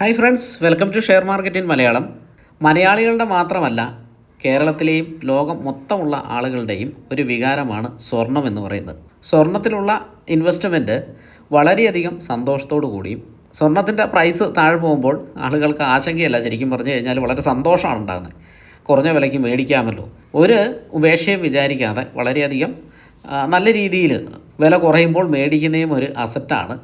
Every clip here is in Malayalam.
Hi friends welcome to share market in Malayalam മലയാളികളുടെ മാത്രമല്ല കേരളത്തിലെയും ലോകം മൊത്തമുള്ള ആളുകളുടെയും ഒരു വികാരമാണ് സ്വർണം എന്ന് പറയുന്നത്. സ്വർണത്തിലുള്ള ഇൻവെസ്റ്റ്മെന്റ് വളരെയധികം സന്തോഷത്തോടു കൂടിയും സ്വർണത്തിന്റെ പ്രൈസ് താഴെ പോകുമ്പോൾ ആളുകൾക്ക് ആശങ്കയല്ല ശരിക്കും പറഞ്ഞു കഴിഞ്ഞാൽ വളരെ സന്തോഷമാണ് ഉണ്ടാകുന്നത്. കുറഞ്ഞ വിലയ്ക്ക് മേടിക്കാമല്ലോ. ഒരു ഉപേക്ഷയും വിചാരിക്കാതെ വളരെയധികം നല്ല രീതിയിൽ വില കുറയുമ്പോൾ മേടിക്കുന്നതും ഒരു അസറ്റാണ്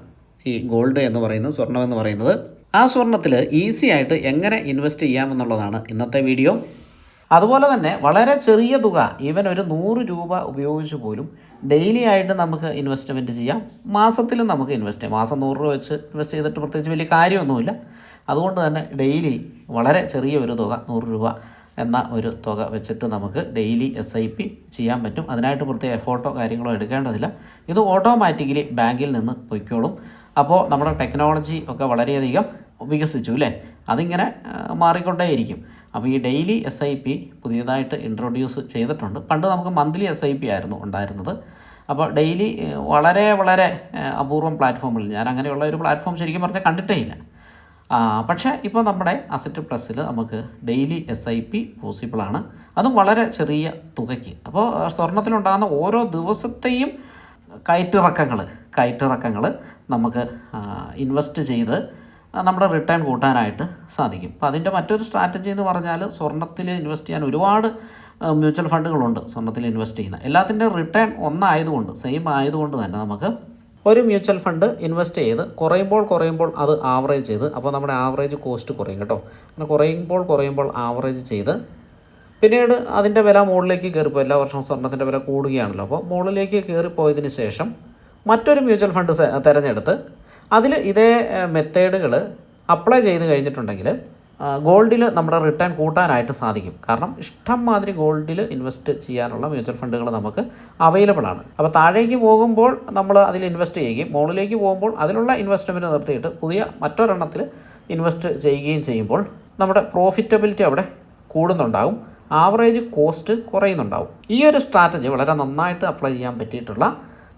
ഈ ഗോൾഡ് എന്ന് പറയുന്നത് സ്വർണം എന്ന് പറയുന്നത്. ആ സ്വർണത്തിൽ ഈസി ആയിട്ട് എങ്ങനെ ഇൻവെസ്റ്റ് ചെയ്യാമെന്നുള്ളതാണ് ഇന്നത്തെ വീഡിയോ. അതുപോലെ തന്നെ വളരെ ചെറിയ തുക ഈവൻ ഒരു നൂറ് രൂപ ഉപയോഗിച്ച് പോലും ഡെയിലി ആയിട്ട് നമുക്ക് ഇൻവെസ്റ്റ്മെന്റ് ചെയ്യാം. മാസത്തിലും നമുക്ക് ഇൻവെസ്റ്റ് ചെയ്യാം. മാസം നൂറ് രൂപ വെച്ച് ഇൻവെസ്റ്റ് ചെയ്തിട്ട് പ്രത്യേകിച്ച് വലിയ കാര്യമൊന്നുമില്ല. അതുകൊണ്ട് തന്നെ ഡെയിലി വളരെ ചെറിയ ഒരു തുക നൂറ് രൂപ എന്ന ഒരു തുക വെച്ചിട്ട് നമുക്ക് ഡെയിലി എസ് ഐ പി ചെയ്യാൻ പറ്റും. അതിനായിട്ട് പ്രത്യേക എഫോർട്ടോ കാര്യങ്ങളോ എടുക്കേണ്ടതില്ല. ഇത് ഓട്ടോമാറ്റിക്കലി ബാങ്കിൽ നിന്ന് പൊയ്ക്കോളും. അപ്പോൾ നമ്മുടെ ടെക്നോളജി ഒക്കെ വളരെയധികം വികസിച്ചു അല്ലേ അതിങ്ങനെ മാറിക്കൊണ്ടേയിരിക്കും. അപ്പോൾ ഈ ഡെയിലി എസ് ഐ പി പുതിയതായിട്ട് ഇൻട്രൊഡ്യൂസ് ചെയ്തിട്ടുണ്ട്. പണ്ട് നമുക്ക് മന്ത്ലി എസ് ഐ പി ആയിരുന്നു ഉണ്ടായിരുന്നത്. അപ്പോൾ ഡെയിലി വളരെ വളരെ അപൂർവം പ്ലാറ്റ്ഫോമിൽ ഞാൻ അങ്ങനെയുള്ള ഒരു പ്ലാറ്റ്ഫോം ശരിക്കും പറഞ്ഞാൽ കണ്ടിട്ടേ ഇല്ല. പക്ഷേ ഇപ്പോൾ നമ്മുടെ അസറ്റ് പ്ലസ്സിൽ നമുക്ക് ഡെയിലി എസ് ഐ പി പോസിബിളാണ് അതും വളരെ ചെറിയ തുകയ്ക്ക്. അപ്പോൾ സ്വർണത്തിലുണ്ടാകുന്ന ഓരോ ദിവസത്തെയും കയറ്റിറക്കങ്ങൾ കയറ്റിറക്കങ്ങൾ നമുക്ക് ഇൻവെസ്റ്റ് ചെയ്ത് നമ്മുടെ റിട്ടേൺ കൂട്ടാനായിട്ട് സാധിക്കും. അപ്പോൾ അതിന്റെ മറ്റൊരു സ്ട്രാറ്റജി എന്ന് പറഞ്ഞാൽ സ്വർണത്തിൽ ഇൻവെസ്റ്റ് ചെയ്യാൻ ഒരുപാട് മ്യൂച്വൽ ഫണ്ടുകളുണ്ട് സ്വർണത്തിൽ ഇൻവെസ്റ്റ് ചെയ്യുന്ന. എല്ലാത്തിന്റെ റിട്ടേൺ ഒന്നായതുകൊണ്ട് സെയിം ആയതുകൊണ്ട് തന്നെ നമുക്ക് ഒരു മ്യൂച്വൽ ഫണ്ട് ഇൻവെസ്റ്റ് ചെയ്ത് കുറയുമ്പോൾ കുറയുമ്പോൾ അത് ആവറേജ് ചെയ്ത് അപ്പോൾ നമ്മുടെ ആവറേജ് കോസ്റ്റ് കുറയും കേട്ടോ. അങ്ങനെ കുറയുമ്പോൾ കുറയുമ്പോൾ ആവറേജ് ചെയ്ത് പിന്നീട് അതിന്റെ വില മുകളിലേക്ക് കയറിപ്പോയി. എല്ലാ വർഷവും സ്വർണത്തിന്റെ വില കൂടുകയാണല്ലോ. അപ്പോൾ മുകളിലേക്ക് കയറിപ്പോയതിന് ശേഷം മറ്റൊരു മ്യൂച്വൽ ഫണ്ട് തിരഞ്ഞെടുത്ത് അതിൽ ഇതേ മെത്തേഡുകൾ അപ്ലൈ ചെയ്ത് കഴിഞ്ഞിട്ടുണ്ടെങ്കിൽ ഗോൾഡിൽ നമ്മുടെ റിട്ടേൺ കൂട്ടാനായിട്ട് സാധിക്കും. കാരണം ഇഷ്ടം മാതിരി ഗോൾഡിൽ ഇൻവെസ്റ്റ് ചെയ്യാനുള്ള മ്യൂച്വൽ ഫണ്ടുകൾ നമുക്ക് അവൈലബിൾ ആണ്. അപ്പോൾ താഴേക്ക് പോകുമ്പോൾ നമ്മൾ അതിൽ ഇൻവെസ്റ്റ് ചെയ്യുകയും മുകളിലേക്ക് പോകുമ്പോൾ അതിലുള്ള ഇൻവെസ്റ്റ്മെന്റ് നിർത്തിയിട്ട് പുതിയ മറ്റൊരെണ്ണത്തിൽ ഇൻവെസ്റ്റ് ചെയ്യുകയും ചെയ്യുമ്പോൾ നമ്മുടെ പ്രോഫിറ്റബിലിറ്റി അവിടെ കൂടുന്നുണ്ടാകും ആവറേജ് കോസ്റ്റ് കുറയുന്നുണ്ടാകും ഈ ഒരു സ്ട്രാറ്റജി വളരെ നന്നായിട്ട് അപ്ലൈ ചെയ്യാൻ പറ്റിയിട്ടുള്ള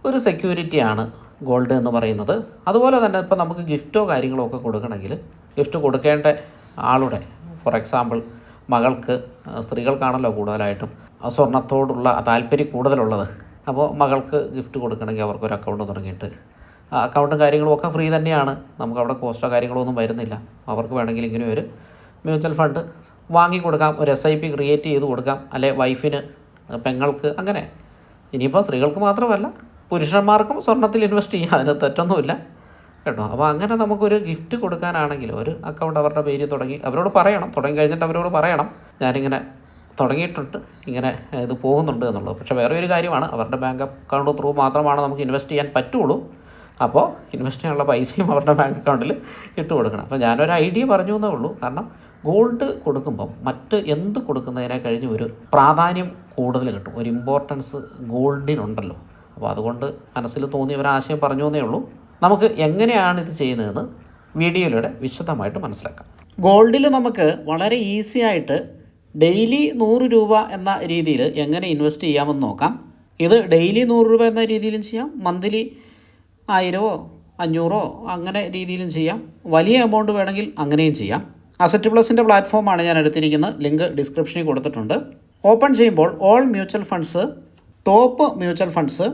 ഒരു സെക്യൂരിറ്റിയാണ് ഗോൾഡ് എന്ന് പറയുന്നത്. അതുപോലെ തന്നെ ഇപ്പോൾ നമുക്ക് ഗിഫ്റ്റോ കാര്യങ്ങളോ ഒക്കെ കൊടുക്കണമെങ്കിൽ ഗിഫ്റ്റ് കൊടുക്കേണ്ട ആളുടെ ഫോർ എക്സാമ്പിൾ മകൾക്ക് സ്ത്രീകൾക്കാണല്ലോ കൂടുതലായിട്ടും സ്വർണത്തോടുള്ള താല്പര്യം കൂടുതലുള്ളത്. അപ്പോൾ മകൾക്ക് ഗിഫ്റ്റ് കൊടുക്കണമെങ്കിൽ അവർക്കൊരു അക്കൗണ്ട് തുടങ്ങിയിട്ട്. അക്കൗണ്ടും കാര്യങ്ങളും ഒക്കെ ഫ്രീ തന്നെയാണ്. നമുക്ക് അവിടെ കോസ്റ്റോ കാര്യങ്ങളോ ഒന്നും വരുന്നില്ല. അവർക്ക് വേണമെങ്കിൽ ഇങ്ങനെ ഒരു മ്യൂച്വൽ ഫണ്ട് വാങ്ങി കൊടുക്കാം ഒരു എസ് ഐ പി ക്രിയേറ്റ് ചെയ്ത് കൊടുക്കാം അല്ലെ വൈഫിന് പെങ്ങൾക്ക് അങ്ങനെ. ഇനിയിപ്പോൾ സ്ത്രീകൾക്ക് മാത്രമല്ല. പുരുഷന്മാർക്കും സ്വർണത്തിൽ ഇൻവെസ്റ്റ് ചെയ്യാം. അതിന് തെറ്റൊന്നുമില്ല. കേട്ടോ? അപ്പോൾ അങ്ങനെ നമുക്കൊരു ഗിഫ്റ്റ് കൊടുക്കാനാണെങ്കിൽ ഒരു അക്കൗണ്ട് അവരുടെ പേരിൽ തുടങ്ങി അവരോട് പറയണം. തുടങ്ങി കഴിഞ്ഞിട്ട് അവരോട് പറയണം. ഞാനിങ്ങനെ തുടങ്ങിയിട്ടുണ്ട്. ഇങ്ങനെ ഇത് പോകുന്നുണ്ട് എന്നുള്ളത്. പക്ഷേ വേറെ ഒരു കാര്യമാണ്. അവരുടെ ബാങ്ക് അക്കൗണ്ട് ത്രൂ മാത്രമാണ് നമുക്ക് ഇൻവെസ്റ്റ് ചെയ്യാൻ പറ്റുള്ളൂ. അപ്പോൾ ഇൻവെസ്റ്റ് ചെയ്യാനുള്ള പൈസയും അവരുടെ ബാങ്ക് അക്കൗണ്ടിൽ ഇട്ട് കൊടുക്കണം. അപ്പോൾ ഞാനൊരു ഐഡിയ പറഞ്ഞു എന്നേ ഉള്ളൂ. കാരണം ഗോൾഡ് കൊടുക്കുമ്പം മറ്റ് എന്ത് കൊടുക്കുന്നതിനെ കഴിഞ്ഞ് ഒരു പ്രാധാന്യം കൂടുതൽ കിട്ടും. ഒരു ഇമ്പോർട്ടൻസ് ഗോൾഡിനുണ്ടല്ലോ അപ്പോൾ അതുകൊണ്ട് മനസ്സിൽ തോന്നിയ ഒരു ആശയം പറഞ്ഞു എന്നേ ഉള്ളൂ. നമുക്ക് എങ്ങനെയാണ് ഇത് ചെയ്യുന്നതെന്ന് വീഡിയോയിലൂടെ വിശദമായിട്ട് മനസ്സിലാക്കാം. ഗോൾഡിൽ നമുക്ക് വളരെ ഈസി ആയിട്ട് ഡെയിലി നൂറ് രൂപ എന്ന രീതിയിൽ എങ്ങനെ ഇൻവെസ്റ്റ് ചെയ്യാമെന്ന് നോക്കാം. ഇത് ഡെയിലി നൂറ് രൂപ എന്ന രീതിയിലും ചെയ്യാം. മന്ത്ലി ആയിരമോ അഞ്ഞൂറോ അങ്ങനെ രീതിയിലും ചെയ്യാം. വലിയ എമൗണ്ട് വേണമെങ്കിൽ അങ്ങനെയും ചെയ്യാം. അസറ്റ് പ്ലസിന്റെ പ്ലാറ്റ്ഫോമാണ് ഞാൻ എടുത്തിരിക്കുന്നത്. ലിങ്ക് ഡിസ്ക്രിപ്ഷനിൽ കൊടുത്തിട്ടുണ്ട്. ഓപ്പൺ ചെയ്യുമ്പോൾ all mutual funds top mutual funds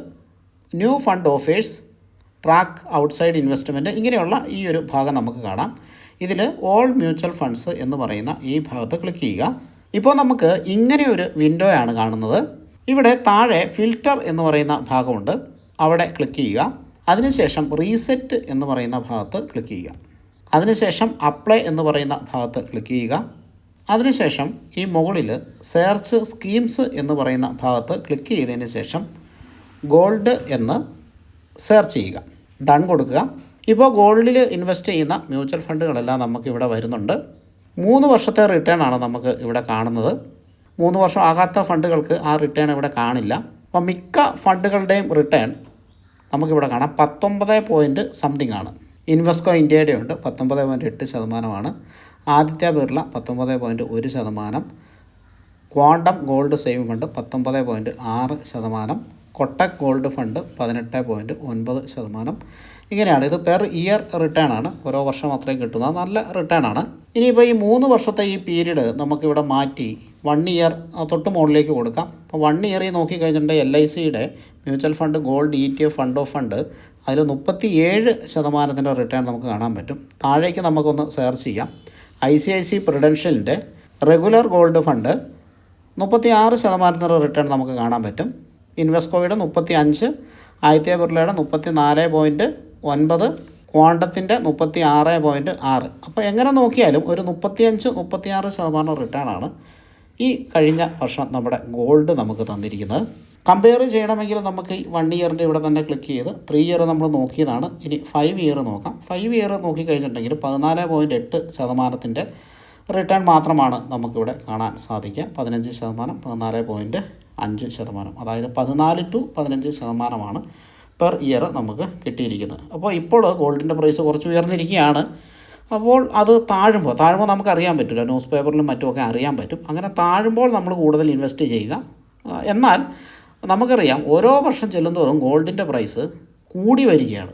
new fund offers track outside investment ഇങ്ങനെയുള്ള ഈ ഒരു ഭാഗം നമുക്ക് കാണാം. ഇതിൽ ഓൾ മ്യൂച്വൽ ഫണ്ട്സ് എന്ന് പറയുന്ന ഈ ഭാഗത്ത് ക്ലിക്ക് ചെയ്യുക. ഇപ്പോൾ നമുക്ക് ഇങ്ങനെ ഒരു വിൻഡോ ആണ് കാണുന്നത്. ഇവിടെ താഴെ ഫിൽറ്റർ എന്ന് പറയുന്ന ഭാഗമുണ്ട്. അവിടെ ക്ലിക്ക് ചെയ്യുക. അതിനുശേഷം റീസെറ്റ് എന്ന് പറയുന്ന ഭാഗത്ത് ക്ലിക്ക് ചെയ്യുക. അതിനുശേഷം അപ്ലൈ എന്ന് പറയുന്ന ഭാഗത്ത് ക്ലിക്ക് ചെയ്യുക. അതിനുശേഷം ഈ മുകളിൽ സെർച്ച് സ്കീംസ് എന്ന് പറയുന്ന ഭാഗത്ത് ക്ലിക്ക് ചെയ്തതിന് ശേഷം ഗോൾഡ് എന്ന് സെർച്ച് ചെയ്യുക. ഡൺ കൊടുക്കുക. ഇപ്പോൾ ഗോൾഡിൽ ഇൻവെസ്റ്റ് ചെയ്യുന്ന മ്യൂച്വൽ ഫണ്ടുകളെല്ലാം നമുക്ക് ഇവിടെ വരുന്നുണ്ട്. മൂന്ന് വർഷത്തെ റിട്ടേൺ ആണ് നമുക്ക് ഇവിടെ കാണുന്നത്. മൂന്ന് വർഷം ആകാത്ത ഫണ്ടുകൾക്ക് ആ റിട്ടേൺ ഇവിടെ കാണില്ല. അപ്പോൾ മിക്ക ഫണ്ടുകളുടെയും റിട്ടേൺ നമുക്കിവിടെ കാണാം. പത്തൊമ്പത് പോയിന്റ് സംതിങ് ആണ്. ഇൻവെസ്കോ ഇന്ത്യയുടെ ഉണ്ട്. പത്തൊമ്പത് പോയിന്റ് എട്ട് ശതമാനമാണ്. ആദിത്യ ബിർള പത്തൊമ്പത് പോയിന്റ് ഒരു ശതമാനം. ക്വാണ്ടം ഗോൾഡ് സേവിംഗ് ഫണ്ട് പത്തൊമ്പത് പോയിന്റ് ആറ് ശതമാനം. കൊട്ടക് ഗോൾഡ് ഫണ്ട് പതിനെട്ട് പോയിന്റ് ഒൻപത് ശതമാനം. ഇങ്ങനെയാണ്. ഇത് പെർ ഇയർ റിട്ടേൺ ആണ്. ഓരോ വർഷം അത്രയും കിട്ടുന്നത് നല്ല റിട്ടേൺ ആണ്. ഇനിയിപ്പോൾ ഈ മൂന്ന് വർഷത്തെ ഈ പീരീഡ് നമുക്കിവിടെ മാറ്റി വൺ ഇയർ തൊട്ട് മുകളിലേക്ക് കൊടുക്കാം. അപ്പോൾ വൺ ഇയറിൽ നോക്കിക്കഴിഞ്ഞിട്ടുണ്ടെങ്കിൽ എൽ ഐ സിയുടെ mutual fund gold E T F fund of fund അതിൽ മുപ്പത്തി ഏഴ് ശതമാനത്തിന്റെ റിട്ടേൺ നമുക്ക് കാണാൻ പറ്റും. താഴേക്ക് നമുക്കൊന്ന് സെർച്ച് ചെയ്യാം. ഐ സി ഐ സി പ്രിഡൻഷ്യലിന്റെ റെഗുലർ ഗോൾഡ് ഫണ്ട് മുപ്പത്തി ആറ് ശതമാനത്തിന്റെ റിട്ടേൺ നമുക്ക് കാണാൻ പറ്റും. ഇൻവെസ്കോയുടെ മുപ്പത്തി അഞ്ച് ആദിത്യ ബിർളയുടെ മുപ്പത്തി നാല് പോയിന്റ് ഒൻപത് ക്വാണ്ടത്തിന്റെ മുപ്പത്തി ആറ് പോയിന്റ് ആറ്. അപ്പോൾ എങ്ങനെ നോക്കിയാലും ഒരു മുപ്പത്തിയഞ്ച് മുപ്പത്തിയാറ് ശതമാനം റിട്ടേൺ ആണ് ഈ കഴിഞ്ഞ വർഷം നമ്മുടെ ഗോൾഡ് നമുക്ക് തന്നിരിക്കുന്നത്. കമ്പയർ ചെയ്യണമെങ്കിൽ നമുക്ക് ഈ വൺ ഇയറിന്റെ ഇവിടെ തന്നെ ക്ലിക്ക് ചെയ്ത് ത്രീ ഇയർ നമ്മൾ നോക്കിയതാണ്. ഇനി ഫൈവ് ഇയർ നോക്കാം. ഫൈവ് ഇയർ നോക്കിക്കഴിഞ്ഞിട്ടുണ്ടെങ്കിൽ പതിനാല് പോയിന്റ് എട്ട് ശതമാനത്തിന്റെ റിട്ടേൺ മാത്രമാണ് നമുക്കിവിടെ കാണാൻ സാധിക്കുക. പതിനഞ്ച് ശതമാനം പതിനാല് പോയിന്റ് അഞ്ച് ശതമാനം. അതായത് പതിനാല് ടു പതിനഞ്ച് ശതമാനമാണ് പെർ ഇയർ നമുക്ക് കിട്ടിയിരിക്കുന്നത്. അപ്പോൾ ഇപ്പോൾ ഗോൾഡിന്റെ പ്രൈസ് കുറച്ച് ഉയർന്നിരിക്കുകയാണ്. അപ്പോൾ അത് താഴുമ്പോൾ താഴുമ്പോൾ നമുക്ക് അറിയാൻ പറ്റില്ല. ന്യൂസ് പേപ്പറിലും മറ്റുമൊക്കെ അറിയാൻ പറ്റും. അങ്ങനെ താഴുമ്പോൾ നമ്മൾ കൂടുതൽ ഇൻവെസ്റ്റ് ചെയ്യുക. എന്നാൽ നമുക്കറിയാം ഓരോ വർഷം ചെല്ലുന്തോറും ഗോൾഡിന്റെ പ്രൈസ് കൂടി വരികയാണ്.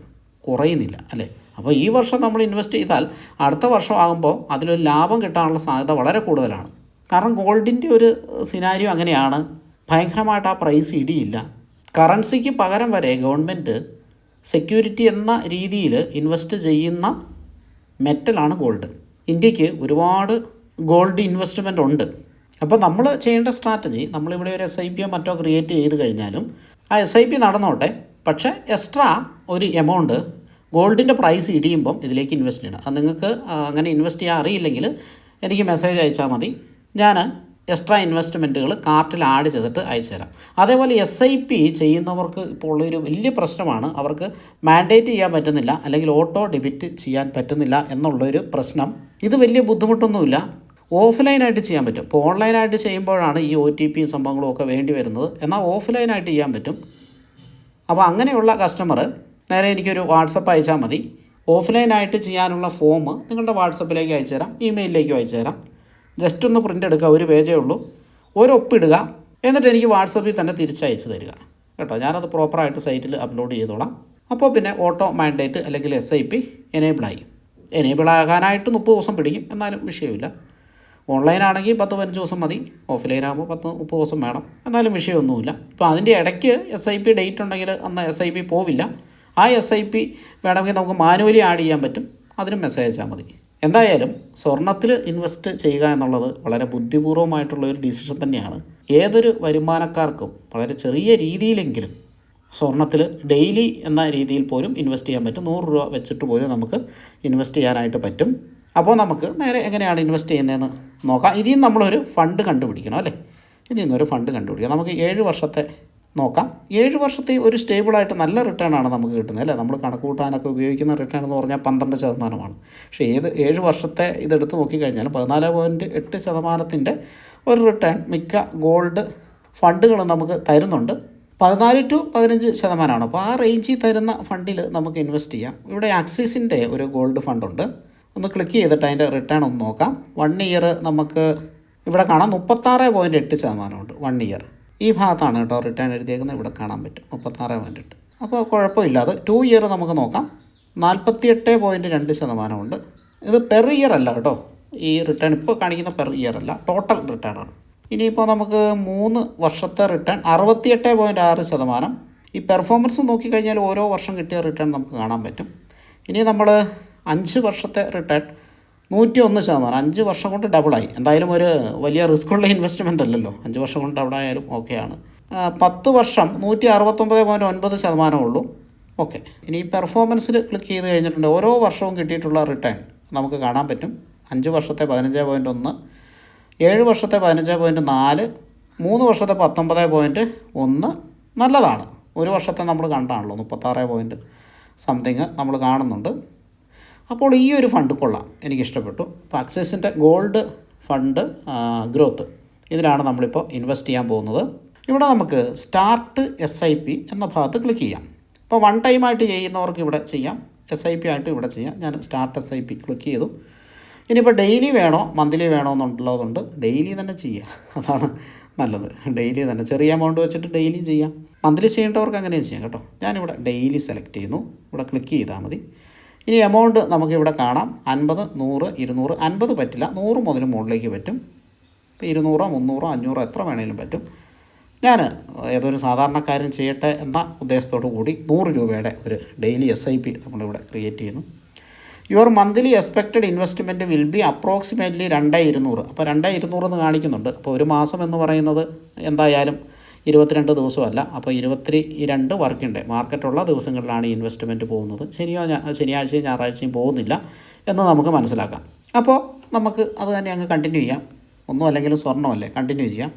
കുറയുന്നില്ല അല്ലേ? അപ്പോൾ ഈ വർഷം നമ്മൾ ഇൻവെസ്റ്റ് ചെയ്താൽ അടുത്ത വർഷം ആകുമ്പോൾ അതിലൊരു ലാഭം കിട്ടാനുള്ള സാധ്യത വളരെ കൂടുതലാണ്. കാരണം ഗോൾഡിന്റെ ഒരു സിനാരിയോ അങ്ങനെയാണ്. ഭയങ്കരമായിട്ട് ആ പ്രൈസ് ഇടിയില്ല. കറൻസിക്ക് പകരം വരെ ഗവൺമെന്റ് സെക്യൂരിറ്റി എന്ന രീതിയിൽ ഇൻവെസ്റ്റ് ചെയ്യുന്ന മെറ്റലാണ് ഗോൾഡ് ഇന്ത്യയ്ക്ക് ഒരുപാട് ഗോൾഡ് ഇൻവെസ്റ്റ്മെന്റ് ഉണ്ട്. അപ്പോൾ നമ്മൾ ചെയ്യേണ്ട സ്ട്രാറ്റജി നമ്മളിവിടെ ഒരു എസ് ഐ പിയോ മറ്റോ ക്രിയേറ്റ് ചെയ്ത് കഴിഞ്ഞാലും ആ എസ് ഐ പി നടന്നോട്ടെ. പക്ഷേ എക്സ്ട്രാ ഒരു എമൗണ്ട് ഗോൾഡിന്റെ പ്രൈസ് ഇടിയുമ്പം ഇതിലേക്ക് ഇൻവെസ്റ്റ് ചെയ്യണം. അത് നിങ്ങൾക്ക് അങ്ങനെ ഇൻവെസ്റ്റ് ചെയ്യാൻ അറിയില്ലെങ്കിൽ എനിക്ക് മെസ്സേജ് അയച്ചാൽ മതി. ഞാൻ എക്സ്ട്രാ ഇൻവെസ്റ്റ്മെന്റുകൾ കാർട്ടിൽ ആഡ് ചെയ്തിട്ട് അയച്ചു തരാം. അതേപോലെ എസ് ഐ പി ചെയ്യുന്നവർക്ക് ഇപ്പോൾ ഉള്ളൊരു വലിയ പ്രശ്നമാണ്. അവർക്ക് മാൻഡേറ്റ് ചെയ്യാൻ പറ്റുന്നില്ല അല്ലെങ്കിൽ ഓട്ടോ ഡെബിറ്റ് ചെയ്യാൻ പറ്റുന്നില്ല എന്നുള്ളൊരു പ്രശ്നം. ഇത് വലിയ ബുദ്ധിമുട്ടൊന്നുമില്ല. ഓഫ്ലൈനായിട്ട് ചെയ്യാൻ പറ്റും. ഇപ്പോൾ ഓൺലൈനായിട്ട് ചെയ്യുമ്പോഴാണ് ഈ ഒ ടി പിയും സംഭവങ്ങളും ഒക്കെ വേണ്ടി വരുന്നത്. എന്നാൽ ഓഫ്ലൈനായിട്ട് ചെയ്യാൻ പറ്റും. അപ്പോൾ അങ്ങനെയുള്ള കസ്റ്റമർ നേരെ എനിക്കൊരു വാട്സപ്പ് അയച്ചാൽ മതി. ഓഫ്ലൈനായിട്ട് ചെയ്യാനുള്ള ഫോം നിങ്ങളുടെ വാട്സപ്പിലേക്ക് അയച്ചു തരാം. ഇമെയിലിലേക്ക് അയച്ചു തരാം. ജസ്റ്റ് ഒന്ന് പ്രിന്റ് എടുക്കുക ഒരു പേജേ ഉള്ളൂ. ഒരു ഒപ്പിടുക എന്നിട്ട് എനിക്ക് വാട്സപ്പിൽ തന്നെ തിരിച്ചയച്ചു തരിക. കേട്ടോ ഞാനത് പ്രോപ്പറായിട്ട് സൈറ്റിൽ അപ്ലോഡ് ചെയ്തോളാം. അപ്പോൾ പിന്നെ ഓട്ടോ മാൻഡേറ്റ് അല്ലെങ്കിൽ എസ് ഐ പി എനേബിളായി എനേബിൾ ആകാനായിട്ട് മുപ്പത് ദിവസം പിടിക്കും. എന്നാലും വിഷയമില്ല ഓൺലൈൻ ആണെങ്കിൽ പത്ത് പതിനഞ്ച് ദിവസം മതി. ഓഫ്ലൈൻ ആകുമ്പോൾ പത്ത് മുപ്പത് ദിവസം വേണം. എന്നാലും വിഷയമൊന്നുമില്ല. ഇപ്പോൾ അതിന്റെ ഇടയ്ക്ക് എസ് ഐ പി ഡേറ്റ് ഉണ്ടെങ്കിൽ അന്ന് എസ് ഐ പി പോവില്ല. ആ എസ് ഐ പി വേണമെങ്കിൽ നമുക്ക് മാനുവലി ആഡ് ചെയ്യാൻ പറ്റും. അതിനും മെസ്സേജ് അയച്ചാൽ മതി. എന്തായാലും സ്വർണത്തിൽ ഇൻവെസ്റ്റ് ചെയ്യുക എന്നുള്ളത് വളരെ ബുദ്ധിപൂർവമായിട്ടുള്ള ഒരു ഡിസിഷൻ തന്നെയാണ്. ഏതൊരു വരുമാനക്കാർക്കും വളരെ ചെറിയ രീതിയിലെങ്കിലും സ്വർണത്തിൽ ഡെയിലി എന്ന രീതിയിൽ പോലും ഇൻവെസ്റ്റ് ചെയ്യാൻ പറ്റും. നൂറ് രൂപ വെച്ചിട്ട് പോലും നമുക്ക് ഇൻവെസ്റ്റ് ചെയ്യാനായിട്ട് പറ്റും. അപ്പോൾ നമുക്ക് നേരെ എങ്ങനെയാണ് ഇൻവെസ്റ്റ് ചെയ്യുന്നതെന്ന് നോക്കാം. ഇതിൽ നമ്മളൊരു ഫണ്ട് കണ്ടുപിടിക്കണം അല്ലേ? ഇതിൽ നിന്നൊരു ഫണ്ട് കണ്ടുപിടിക്കാം നമുക്ക് ഏഴ് വർഷത്തെ നോക്കാം. ഏഴ് വർഷത്തെ ഒരു സ്റ്റേബിളായിട്ട് നല്ല റിട്ടേൺ ആണ് നമുക്ക് കിട്ടുന്നത് അല്ലേ? നമ്മൾ കണക്ക് കൂട്ടാനൊക്കെ ഉപയോഗിക്കുന്ന റിട്ടേൺ എന്ന് പറഞ്ഞാൽ പന്ത്രണ്ട് ശതമാനമാണ്. പക്ഷേ ഏത് ഏഴ് വർഷത്തെ ഇതെടുത്ത് നോക്കിക്കഴിഞ്ഞാൽ പതിനാല് പോയിന്റ് എട്ട് ശതമാനത്തിന്റെ ഒരു റിട്ടേൺ മിക്ക ഗോൾഡ് ഫണ്ടുകളും നമുക്ക് തരുന്നുണ്ട്. പതിനാല് ടു പതിനഞ്ച് ശതമാനമാണ്. അപ്പോൾ ആ റേഞ്ചിൽ തരുന്ന ഫണ്ടിൽ നമുക്ക് ഇൻവെസ്റ്റ് ചെയ്യാം. ഇവിടെ ആക്സിസിന്റെ ഒരു ഗോൾഡ് ഫണ്ടുണ്ട് ഒന്ന് ക്ലിക്ക് ചെയ്തിട്ട് അതിന്റെ റിട്ടേൺ ഒന്ന് നോക്കാം. വൺ ഇയർ നമുക്ക് ഇവിടെ കാണാം. മുപ്പത്താറ് പോയിന്റ് എട്ട് ശതമാനമുണ്ട്. വൺ ഇയർ ഈ ഭാഗത്താണ് കേട്ടോ റിട്ടേൺ എഴുതിയേക്കുന്നത്. ഇവിടെ കാണാൻ പറ്റും. മുപ്പത്താറ് പോയിന്റ് എട്ട്. അപ്പോൾ കുഴപ്പമില്ല. അത് ടു ഇയർ നമുക്ക് നോക്കാം. നാൽപ്പത്തി എട്ട് പോയിന്റ് രണ്ട് ശതമാനമുണ്ട്. ഇത് പെർ ഇയർ അല്ല കേട്ടോ. ഈ റിട്ടേൺ ഇപ്പോൾ കാണിക്കുന്ന പെർ ഇയർ അല്ല. ടോട്ടൽ റിട്ടേൺ ആണ്. ഇനിയിപ്പോൾ നമുക്ക് മൂന്ന് വർഷത്തെ റിട്ടേൺ അറുപത്തിയെട്ട് പോയിന്റ് ആറ് ശതമാനം. ഈ പെർഫോമൻസ് നോക്കിക്കഴിഞ്ഞാൽ ഓരോ വർഷം കിട്ടിയ റിട്ടേൺ നമുക്ക് കാണാൻ പറ്റും. ഇനി നമ്മൾ അഞ്ച് വർഷത്തെ റിട്ടേൺ നൂറ്റി ഒന്ന് ശതമാനം. അഞ്ച് വർഷം കൊണ്ട് ഡബിളായി എന്തായാലും ഒരു വലിയ റിസ്ക് ഉള്ള ഇൻവെസ്റ്റ്മെന്റ് അല്ലല്ലോ. അഞ്ച് വർഷം കൊണ്ട് ഡബിളായാലും ഓക്കെയാണ് പത്ത് വർഷം നൂറ്റി അറുപത്തൊമ്പത് പോയിന്റ് ഒൻപത് ശതമാനമേ ഉള്ളൂ. ഓക്കെ ഇനി പെർഫോമൻസിൽ ക്ലിക്ക് ചെയ്ത് കഴിഞ്ഞിട്ടുണ്ട്. ഓരോ വർഷവും കിട്ടിയിട്ടുള്ള റിട്ടേൺ നമുക്ക് കാണാൻ പറ്റും. അഞ്ച് വർഷത്തെ പതിനഞ്ച് പോയിന്റ് ഒന്ന് ഏഴ് വർഷത്തെ പതിനഞ്ച് പോയിന്റ് നാല് മൂന്ന് വർഷത്തെ പത്തൊമ്പത് പോയിന്റ് ഒന്ന് നല്ലതാണ്. ഒരു വർഷത്തെ നമ്മൾ കണ്ടാണല്ലോ മുപ്പത്താറ് പോയിന്റ് സംതിങ് നമ്മൾ കാണുന്നുണ്ട്. അപ്പോൾ ഈ ഒരു ഫണ്ട് കൊള്ളാം. എനിക്കിഷ്ടപ്പെട്ടു. അപ്പോൾ അക്സസിന്റെ ഗോൾഡ് ഫണ്ട് ഗ്രോത്ത് ഇതിലാണ് നമ്മളിപ്പോൾ ഇൻവെസ്റ്റ് ചെയ്യാൻ പോകുന്നത്. ഇവിടെ നമുക്ക് സ്റ്റാർട്ട് എസ് ഐ പി എന്ന ഭാഗത്ത് ക്ലിക്ക് ചെയ്യാം. ഇപ്പോൾ വൺ ടൈം ആയിട്ട് ചെയ്യുന്നവർക്ക് ഇവിടെ ചെയ്യാം. എസ് ഐ പി ആയിട്ട് ഇവിടെ ചെയ്യാം. ഞാൻ start S I P click ചെയ്തു. ഇനിയിപ്പോൾ ഡെയിലി വേണോ? മന്ത്ലി വേണോ എന്നുള്ളതുകൊണ്ട് ഡെയിലി തന്നെ ചെയ്യാം. അതാണ് നല്ലത്. ഡെയിലി തന്നെ. ചെറിയ എമൗണ്ട് വെച്ചിട്ട് ഡെയിലി ചെയ്യാം. മന്ത്ലി ചെയ്യേണ്ടവർക്ക് അങ്ങനെയും ചെയ്യാം കേട്ടോ. ഞാനിവിടെ ഡെയിലി സെലക്ട് ചെയ്യുന്നു. ഇവിടെ ക്ലിക്ക് ചെയ്താൽ മതി. ഇനി എമൗണ്ട് നമുക്കിവിടെ കാണാം. അൻപത് നൂറ് ഇരുന്നൂറ്. അൻപത് പറ്റില്ല. നൂറ് മുതൽ മുകളിലേക്ക് പറ്റും. ഇപ്പോൾ ഇരുന്നൂറോ മുന്നൂറോ അഞ്ഞൂറോ എത്ര വേണേലും പറ്റും. ഞാൻ ഏതൊരു സാധാരണക്കാരൻ ചെയ്യട്ടെ എന്ന ഉദ്ദേശത്തോടു കൂടി നൂറ് രൂപയുടെ ഒരു ഡെയിലി എസ് ഐ പി നമ്മളിവിടെ ക്രിയേറ്റ് ചെയ്യുന്നു. Your monthly expected investment will be approximately രണ്ടേ ഇരുന്നൂറ്. അപ്പോൾ രണ്ടേ ഇരുന്നൂറ് എന്ന് കാണിക്കുന്നുണ്ട്. അപ്പോൾ ഒരു മാസം എന്ന് പറയുന്നത് എന്തായാലും ഇരുപത്തിരണ്ട് ദിവസമല്ല. അപ്പോൾ ഇരുപത്തി രണ്ട് വർക്കിംഗ് ഡേ മാർക്കറ്റുള്ള ദിവസങ്ങളിലാണ് ഈ ഇൻവെസ്റ്റ്മെന്റ് പോകുന്നത്. ശനിയോ ശനിയാഴ്ചയും ഞായറാഴ്ചയും പോകുന്നില്ല എന്ന് നമുക്ക് മനസ്സിലാക്കാം. അപ്പോൾ നമുക്ക് അത് തന്നെ അങ്ങ് കണ്ടിന്യൂ ചെയ്യാം. ഒന്നും അല്ലെങ്കിൽ സ്വർണമല്ലേ കണ്ടിന്യൂ ചെയ്യാം.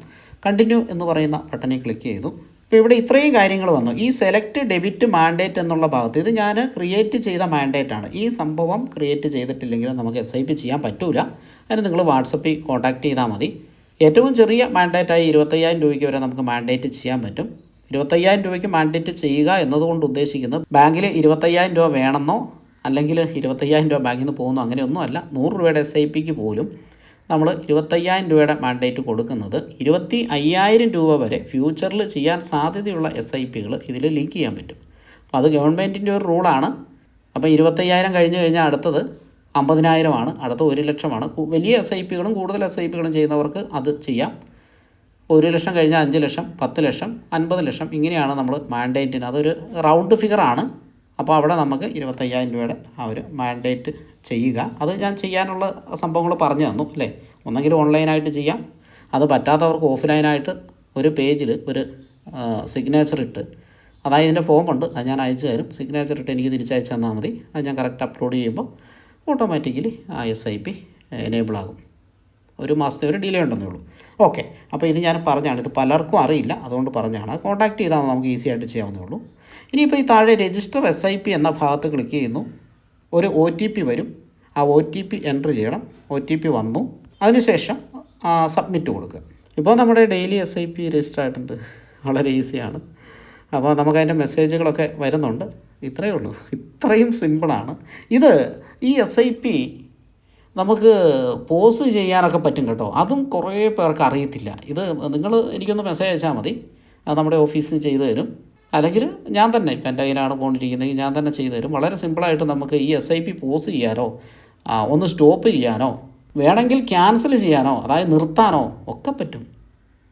കണ്ടിന്യൂ എന്ന് പറയുന്ന ബട്ടണിൽ ക്ലിക്ക് ചെയ്തു. ഇപ്പോൾ ഇവിടെ ഇത്രയും കാര്യങ്ങൾ വന്നു. ഈ സെലക്ട് ഡെബിറ്റ് മാൻഡേറ്റ് എന്നുള്ള ഭാഗത്ത് ഇത് ഞാൻ ക്രിയേറ്റ് ചെയ്ത മാൻഡേറ്റ് ആണ്. ഈ സംഭവം ക്രിയേറ്റ് ചെയ്തിട്ടില്ലെങ്കിൽ നമുക്ക് എസ് ഐ പി ചെയ്യാൻ പറ്റൂല. അതിന് നിങ്ങൾ വാട്സപ്പിൽ കോൺടാക്റ്റ് ചെയ്താൽ മതി. ഏറ്റവും ചെറിയ മാൻഡേറ്റായി ഇരുപത്തയ്യായിരം രൂപയ്ക്ക് വരെ നമുക്ക് മാൻഡേറ്റ് ചെയ്യാൻ പറ്റും. ഇരുപത്തയ്യായിരം രൂപയ്ക്ക് മാൻഡേറ്റ് ചെയ്യുക എന്നതുകൊണ്ട് ഉദ്ദേശിക്കുന്നത് ബാങ്കിൽ ഇരുപത്തയ്യായിരം രൂപ വേണമെന്നോ അല്ലെങ്കിൽ ഇരുപത്തയ്യായിരം രൂപ ബാങ്കിൽ നിന്ന് പോകുന്നോ അങ്ങനെയൊന്നും അല്ല. നൂറ് രൂപയുടെ എസ് ഐ പിക്ക് പോലും നമ്മൾ ഇരുപത്തയ്യായിരം രൂപയുടെ മാൻഡേറ്റ് കൊടുക്കുന്നത് ഇരുപത്തി അയ്യായിരം രൂപ വരെ ഫ്യൂച്ചറിൽ ചെയ്യാൻ സാധ്യതയുള്ള എസ് ഐ പികൾ ഇതിൽ ലിങ്ക് ചെയ്യാൻ പറ്റും. അപ്പോൾ അത് ഗവൺമെന്റിന്റെ ഒരു റൂളാണ് അപ്പോൾ ഇരുപത്തയ്യായിരം കഴിഞ്ഞ് കഴിഞ്ഞാൽ അടുത്തത് അമ്പതിനായിരമാണ് അടുത്ത ഒരു ലക്ഷമാണ്. വലിയ എസ് ഐ പികളും കൂടുതൽ എസ് ഐ പികളും ചെയ്യുന്നവർക്ക് അത് ചെയ്യാം. ഒരു ലക്ഷം കഴിഞ്ഞാൽ അഞ്ച് ലക്ഷം പത്ത് ലക്ഷം അൻപത് ലക്ഷം ഇങ്ങനെയാണ് നമ്മൾ മാൻഡേറ്റിന് അതൊരു റൗണ്ട് ഫിഗറാണ് അപ്പോൾ അവിടെ നമുക്ക് ഇരുപത്തയ്യായിരം രൂപയുടെ ആ ഒരു മാൻഡേറ്റ് ചെയ്യുക. അത് ഞാൻ ചെയ്യാനുള്ള സംഭവങ്ങൾ പറഞ്ഞു തന്നു അല്ലേ? ഒന്നെങ്കിൽ ഓൺലൈനായിട്ട് ചെയ്യാം. അത് പറ്റാത്തവർക്ക് ഓഫ്ലൈനായിട്ട് ഒരു പേജിൽ ഒരു സിഗ്നേച്ചർ ഇട്ട് അതായത് ഇതിന്റെ ഫോമുണ്ട് അത് ഞാൻ അയച്ചു തരും. സിഗ്നേച്ചർ ഇട്ട് എനിക്ക് തിരിച്ചയച്ചു തന്നാൽ മതി. അത് ഞാൻ കറക്റ്റ് അപ്ലോഡ് ചെയ്യുമ്പോൾ ഓട്ടോമാറ്റിക്കലി ആ എസ് ഐ പി എനേബിൾ ആകും. ഒരു മാസത്തെ ഒരു ഡിലേ ഉണ്ടെന്നേ ഉള്ളൂ. ഓക്കെ അപ്പോൾ ഇത് ഞാൻ പറഞ്ഞാണ് ഇത് പലർക്കും അറിയില്ല. അതുകൊണ്ട് പറഞ്ഞാണ്. കോൺടാക്ട് ചെയ്താൽ നമുക്ക് ഈസി ആയിട്ട് ചെയ്യാവുന്നേ ഉള്ളൂ. ഇനിയിപ്പോൾ ഈ താഴെ രജിസ്റ്റർ എസ് ഐ പി എന്ന ഭാഗത്ത് ക്ലിക്ക് ചെയ്യുന്നു. ഒരു ഒ ടി പി വരും. ആ ഒ ടി പി എന്റർ ചെയ്യണം. ഒ ടി പി വന്നു. അതിനുശേഷം സബ്മിറ്റ് കൊടുക്കുക. ഇപ്പോൾ നമ്മുടെ daily S I P register ആയിട്ടുണ്ട്. വളരെ ഈസിയാണ് അപ്പോൾ നമുക്കതിന്റെ മെസ്സേജുകളൊക്കെ വരുന്നുണ്ട്. ഇത്രയേ ഉള്ളൂ. ഇത്രയും സിമ്പിളാണ്. ഇത് ഈ എസ് ഐ പി നമുക്ക് പോസ് ചെയ്യാനൊക്കെ പറ്റും കേട്ടോ. അതും കുറേ പേർക്ക് അറിയത്തില്ല. ഇത് നിങ്ങൾ എനിക്കൊന്ന് മെസ്സേജ് അയച്ചാൽ മതി. അത് നമ്മുടെ ഓഫീസിൽ ചെയ്തു തരും. അല്ലെങ്കിൽ ഞാൻ തന്നെ ഇപ്പം എന്റെ കയ്യിലാണ് പോണ്ടിരിക്കുന്നതെങ്കിൽ ഞാൻ തന്നെ ചെയ്തു തരും. വളരെ സിമ്പിളായിട്ട് നമുക്ക് ഈ എസ് ഐ പി പോസ് ചെയ്യാനോ ഒന്ന് സ്റ്റോപ്പ് ചെയ്യാനോ വേണമെങ്കിൽ ക്യാൻസൽ ചെയ്യാനോ അതായത് നിർത്താനോ ഒക്കെ പറ്റും.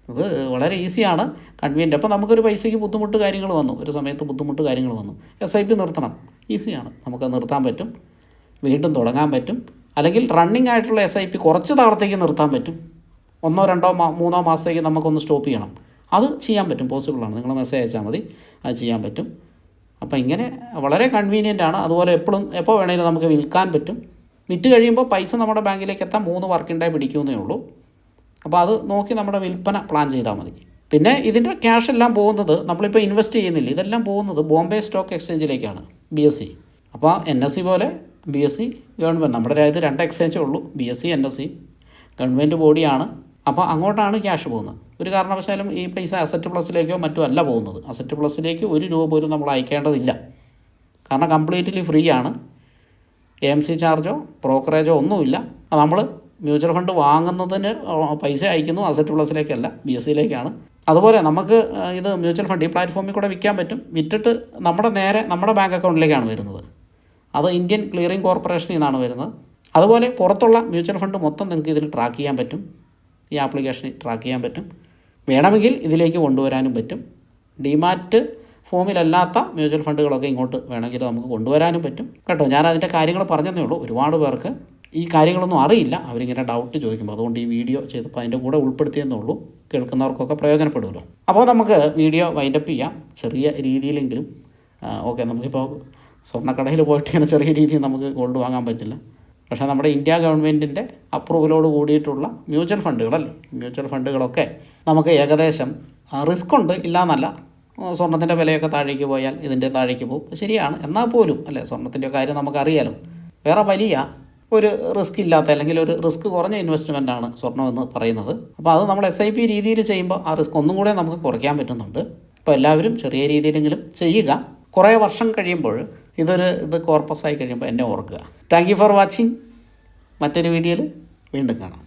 ഇത് വളരെ ഈസിയാണ് കൺവീനിയന്റ് അപ്പോൾ നമുക്കൊരു പൈസയ്ക്ക് ബുദ്ധിമുട്ട് കാര്യങ്ങൾ വന്നു. ഒരു സമയത്ത് ബുദ്ധിമുട്ട് കാര്യങ്ങൾ വന്നു. എസ് ഐ പി നിർത്തണം. ഈസിയാണ്. നമുക്ക് നിർത്താൻ പറ്റും. വീണ്ടും തുടങ്ങാൻ പറ്റും. അല്ലെങ്കിൽ റണ്ണിങ് ആയിട്ടുള്ള എസ് ഐ പി കുറച്ച് താളത്തേക്ക് നിർത്താൻ പറ്റും. ഒന്നോ രണ്ടോ മൂന്നോ മാസത്തേക്ക് നമുക്കൊന്ന് സ്റ്റോപ്പ് ചെയ്യണം. അത് ചെയ്യാൻ പറ്റും. പോസിബിളാണ് നിങ്ങൾ മെസ്സേജ് അയച്ചാൽ മതി. അത് ചെയ്യാൻ പറ്റും. അപ്പോൾ ഇങ്ങനെ വളരെ കൺവീനിയന്റ് ആണ്. അതുപോലെ എപ്പോഴും എപ്പോൾ വേണമെങ്കിലും നമുക്ക് വിൽക്കാൻ പറ്റും. വിറ്റ് കഴിയുമ്പോൾ പൈസ നമ്മുടെ ബാങ്കിലേക്ക് എത്താൻ മൂന്ന് വർക്കിംഗ് ഡേ പിടിക്കുന്നേ ഉള്ളൂ. അപ്പോൾ അത് നോക്കി നമ്മുടെ വിൽപ്പന പ്ലാൻ ചെയ്താൽ മതി. പിന്നെ ഇതിന്റെ ക്യാഷ് എല്ലാം പോകുന്നത് നമ്മളിപ്പോൾ ഇൻവെസ്റ്റ് ചെയ്യുന്നില്ല. ഇതെല്ലാം പോകുന്നത് ബോംബെ സ്റ്റോക്ക് എക്സ്ചേഞ്ചിലേക്കാണ് ബി എസ് സി അപ്പോൾ എൻ എസ് സി പോലെ ബി എസ് സി ഗവൺമെന്റ് നമ്മുടെ രാജ്യത്ത് രണ്ട് എക്സ്ചേഞ്ചേ ഉള്ളൂ B S E N S E government ബോഡിയാണ്. അപ്പോൾ അങ്ങോട്ടാണ് ക്യാഷ് പോകുന്നത്. ഒരു കാരണവശാലും ഈ പൈസ അസറ്റ് പ്ലസിലേക്കോ മറ്റോ അല്ല പോകുന്നത്. അസറ്റ് പ്ലസിലേക്ക് ഒരു രൂപ പോലും നമ്മൾ അയക്കേണ്ടതില്ല. കാരണം കംപ്ലീറ്റ്ലി ഫ്രീ ആണ്. എ എം സി ചാർജോ ബ്രോക്കറേജോ ഒന്നുമില്ല. നമ്മൾ മ്യൂച്വൽ ഫണ്ട് വാങ്ങുന്നതിന് പൈസ അയക്കുന്നു അസറ്റ് പ്ലസിലേക്കല്ല ബി എസ് സിയിലേക്കാണ് അതുപോലെ നമുക്ക് ഇത് മ്യൂച്വൽ ഫണ്ട് ഈ പ്ലാറ്റ്ഫോമിൽ കൂടെ വിൽക്കാൻ പറ്റും. വിറ്റിട്ട് നമ്മുടെ നേരെ നമ്മുടെ ബാങ്ക് അക്കൗണ്ടിലേക്കാണ് വരുന്നത്. അത് ഇന്ത്യൻ ക്ലിയറിംഗ് കോർപ്പറേഷനിൽ നിന്നാണ് വരുന്നത്. അതുപോലെ പുറത്തുള്ള മ്യൂച്വൽ ഫണ്ട് മൊത്തം നിങ്ങൾക്ക് ഇതിൽ ട്രാക്ക് ചെയ്യാൻ പറ്റും. ഈ ആപ്ലിക്കേഷനിൽ ട്രാക്ക് ചെയ്യാൻ പറ്റും. വേണമെങ്കിൽ ഇതിലേക്ക് കൊണ്ടുവരാനും പറ്റും. ഡിമാറ്റ് ഫോമിലല്ലാത്ത മ്യൂച്വൽ ഫണ്ടുകളൊക്കെ ഇങ്ങോട്ട് വേണമെങ്കിൽ നമുക്ക് കൊണ്ടുവരാനും പറ്റും. കേട്ടോ ഞാൻ അതിന്റെ കാര്യങ്ങൾ പറഞ്ഞതേ ഉള്ളൂ. ഒരുപാട് പേർക്ക് ഈ കാര്യങ്ങളൊന്നും അറിയില്ല. അവരിങ്ങനെ ഡൗട്ട് ചോദിക്കുമ്പോൾ അതുകൊണ്ട് ഈ വീഡിയോ ചെയ്തപ്പോൾ അതിന്റെ കൂടെ ഉൾപ്പെടുത്തിയെന്നുള്ളൂ കേൾക്കുന്നവർക്കൊക്കെ പ്രയോജനപ്പെടുമല്ലോ. അപ്പോൾ നമുക്ക് വീഡിയോ വൈൻഡപ്പ് ചെയ്യാം. ചെറിയ രീതിയിലെങ്കിലും ഓക്കെ നമുക്കിപ്പോൾ സ്വർണക്കടയിൽ പോയിട്ട് ഇങ്ങനെ ചെറിയ രീതിയിൽ നമുക്ക് ഗോൾഡ് വാങ്ങാൻ പറ്റില്ല. പക്ഷേ നമ്മുടെ ഇന്ത്യ ഗവൺമെന്റിന്റെ അപ്രൂവലോട് കൂടിയിട്ടുള്ള മ്യൂച്വൽ ഫണ്ടുകളല്ലേ മ്യൂച്വൽ ഫണ്ടുകളൊക്കെ നമുക്ക് ഏകദേശം റിസ്ക് ഉണ്ട്. ഇല്ലയെന്നല്ല സ്വർണത്തിന്റെ വിലയൊക്കെ താഴേക്ക് പോയാൽ ഇതിന്റെ താഴേക്ക് പോകും. ശരിയാണ്. എന്നാൽ പോലും അല്ലേ? സ്വർണത്തിന്റെ കാര്യം നമുക്കറിയാലോ. വേറെ വലിയ ഒരു റിസ്ക് ഇല്ലാത്ത അല്ലെങ്കിൽ ഒരു റിസ്ക് കുറഞ്ഞ ഇൻവെസ്റ്റ്മെന്റ് ആണ് സ്വർണം എന്ന് പറയുന്നത്. അപ്പോൾ അത് നമ്മൾ എസ് ഐ പി രീതിയിൽ ചെയ്യുമ്പോൾ ആ റിസ്ക് ഒന്നും കൂടെ നമുക്ക് കുറയ്ക്കാൻ പറ്റുന്നുണ്ട്. ഇപ്പോൾ എല്ലാവരും ചെറിയ രീതിയിലെങ്കിലും ചെയ്യുക. കുറേ വർഷം കഴിയുമ്പോൾ ഇതൊരു ഇത് കോർപ്പസ് ആയി കഴിയുമ്പോൾ എന്നെ ഓർക്കുക. താങ്ക് യു ഫോർ വാച്ചിങ് മറ്റൊരു വീഡിയോയിൽ വീണ്ടും കാണാം.